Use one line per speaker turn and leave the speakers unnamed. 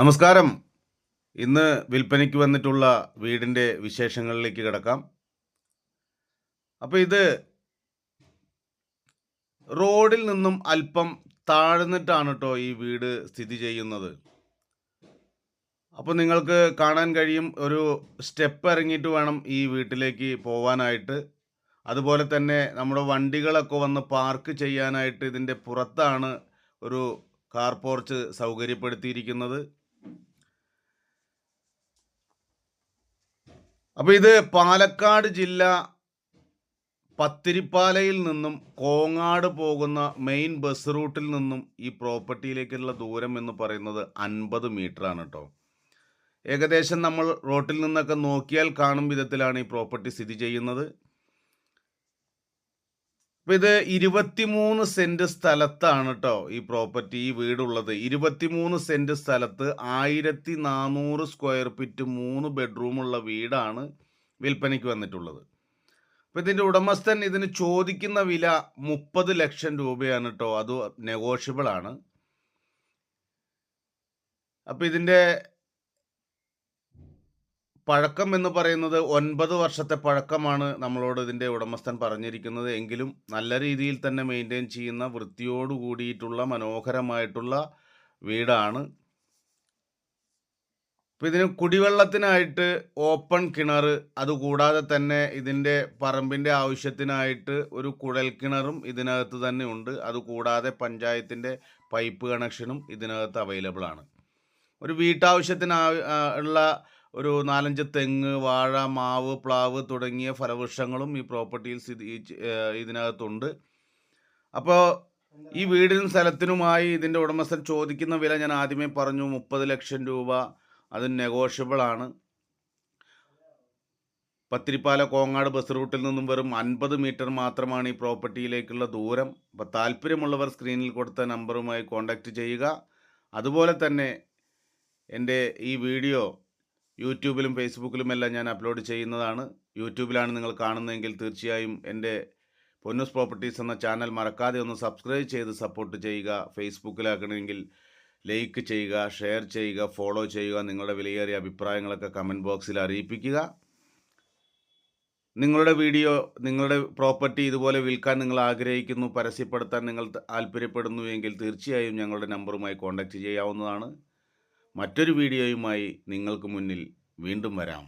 നമസ്കാരം. ഇന്ന് വിൽപ്പനയ്ക്ക് വന്നിട്ടുള്ള വീടിന്റെ വിശേഷങ്ങളിലേക്ക് കിടക്കാം. അപ്പോൾ ഇത് റോഡിൽ നിന്നും അല്പം താഴ്ന്നിട്ടാണ് കേട്ടോ ഈ വീട് സ്ഥിതി ചെയ്യുന്നത്. അപ്പോൾ നിങ്ങൾക്ക് കാണാൻ കഴിയും ഒരു സ്റ്റെപ്പ് ഇറങ്ങിയിട്ട് വേണം ഈ വീട്ടിലേക്ക് പോവാനായിട്ട്. അതുപോലെ തന്നെ നമ്മുടെ വണ്ടികളൊക്കെ വന്ന് പാർക്ക് ചെയ്യാനായിട്ട് ഇതിന്റെ പുറത്താണ് ഒരു കാർ പോർച്ച് സൗകര്യപ്പെടുത്തിയിരിക്കുന്നത്. അപ്പോൾ ഇത് പാലക്കാട് ജില്ല പത്തിരിപ്പാലയിൽ നിന്നും കോങ്ങാട് പോകുന്ന മെയിൻ ബസ് റൂട്ടിൽ നിന്നും ഈ പ്രോപ്പർട്ടിയിലേക്കുള്ള ദൂരം എന്ന് പറയുന്നത് അൻപത് ആണ് കേട്ടോ ഏകദേശം നമ്മൾ റോട്ടിൽ നിന്നൊക്കെ നോക്കിയാൽ കാണും വിധത്തിലാണ് ഈ പ്രോപ്പർട്ടി സ്ഥിതി ചെയ്യുന്നത്. അപ്പോൾ ഇത് ഇരുപത്തിമൂന്ന് സെന്റ് സ്ഥലത്താണ് കേട്ടോ ഈ പ്രോപ്പർട്ടി ഈ വീടുള്ളത്. ഇരുപത്തിമൂന്ന് സെന്റ് സ്ഥലത്ത് ആയിരത്തി നാനൂറ് സ്ക്വയർ ഫീറ്റ് മൂന്ന് ബെഡ്റൂമുള്ള വീടാണ് വിൽപ്പനയ്ക്ക് വന്നിട്ടുള്ളത്. അപ്പോൾ ഇതിന്റെ ഉടമസ്ഥൻ ഇതിന് ചോദിക്കുന്ന വില മുപ്പത് ലക്ഷം രൂപയാണ് കേട്ടോ അത് നെഗോഷ്യബിൾ ആണ് അപ്പോൾ ഇതിന്റെ പഴക്കം എന്ന് പറയുന്നത് ഒൻപത് വർഷത്തെ പഴക്കമാണ് നമ്മളോട് ഇതിന്റെ ഉടമസ്ഥൻ പറഞ്ഞിരിക്കുന്നത്. എങ്കിലും നല്ല രീതിയിൽ തന്നെ മെയിന്റെയിൻ ചെയ്യുന്ന വൃത്തിയോട് കൂടിയിട്ടുള്ള മനോഹരമായിട്ടുള്ള വീടാണ്. അപ്പോൾ ഇതിന് കുടിവെള്ളത്തിനായിട്ട് ഓപ്പൺ കിണർ അതുകൂടാതെ തന്നെ ഇതിന്റെ പറമ്പിന്റെ ആവശ്യത്തിനായിട്ട് ഒരു കുഴൽ കിണറും ഇതിനകത്ത് തന്നെ ഉണ്ട്. അതുകൂടാതെ പഞ്ചായത്തിന്റെ പൈപ്പ് കണക്ഷനും ഇതിനകത്ത് അവൈലബിൾ ആണ്. ഒരു വീട്ടാവശ്യത്തിന് ഉള്ള ഒരു നാലഞ്ച് തെങ്ങ് വാഴ മാവ് പ്ലാവ് തുടങ്ങിയ ഫലവൃക്ഷങ്ങളും ഈ പ്രോപ്പർട്ടിയിൽ സ്ഥിതി ഇതിനകത്തുണ്ട്. അപ്പോൾ ഈ വീടിനും സ്ഥലത്തിനുമായി ഇതിന്റെ ഉടമസ്ഥൻ ചോദിക്കുന്ന വില ഞാൻ ആദ്യമേ പറഞ്ഞു മുപ്പത് ലക്ഷം രൂപ. അത് നെഗോഷ്യബിൾ ആണ്. പത്തിരിപ്പാല കോങ്ങാട് ബസ് റൂട്ടിൽ നിന്നും വെറും അൻപത് മീറ്റർ മാത്രമാണ് ഈ പ്രോപ്പർട്ടിയിലേക്കുള്ള ദൂരം. അപ്പോൾ താല്പര്യമുള്ളവർ സ്ക്രീനിൽ കൊടുത്ത നമ്പറുമായി കോൺടാക്റ്റ് ചെയ്യുക. അതുപോലെ തന്നെ എന്റെ ഈ വീഡിയോ യൂട്യൂബിലും ഫേസ്ബുക്കിലും എല്ലാം ഞാൻ അപ്ലോഡ് ചെയ്യുന്നതാണ്. യൂട്യൂബിലാണ് നിങ്ങൾ കാണുന്നതെങ്കിൽ തീർച്ചയായും എന്റെ പൊന്നൂസ് പ്രോപ്പർട്ടീസ് എന്ന ചാനൽ മറക്കാതെ ഒന്ന് സബ്സ്ക്രൈബ് ചെയ്ത് സപ്പോർട്ട് ചെയ്യുക. ഫേസ്ബുക്കിലാക്കണമെങ്കിൽ ലൈക്ക് ചെയ്യുക ഷെയർ ചെയ്യുക ഫോളോ ചെയ്യുക നിങ്ങളുടെ വിലയേറിയ അഭിപ്രായങ്ങളൊക്കെ കമന്റ് ബോക്സിൽ അറിയിപ്പിക്കുക. നിങ്ങളുടെ വീഡിയോ നിങ്ങളുടെ പ്രോപ്പർട്ടി ഇതുപോലെ വിൽക്കാൻ നിങ്ങൾ ആഗ്രഹിക്കുന്നു പരസ്യപ്പെടുത്താൻ നിങ്ങൾ താല്പര്യപ്പെടുന്നു എങ്കിൽ തീർച്ചയായും ഞങ്ങളുടെ നമ്പറുമായി കോൺടാക്റ്റ് ചെയ്യാവുന്നതാണ്. മറ്റൊരു വീഡിയോയുമായി നിങ്ങൾക്ക് മുന്നിൽ വീണ്ടും വരാം.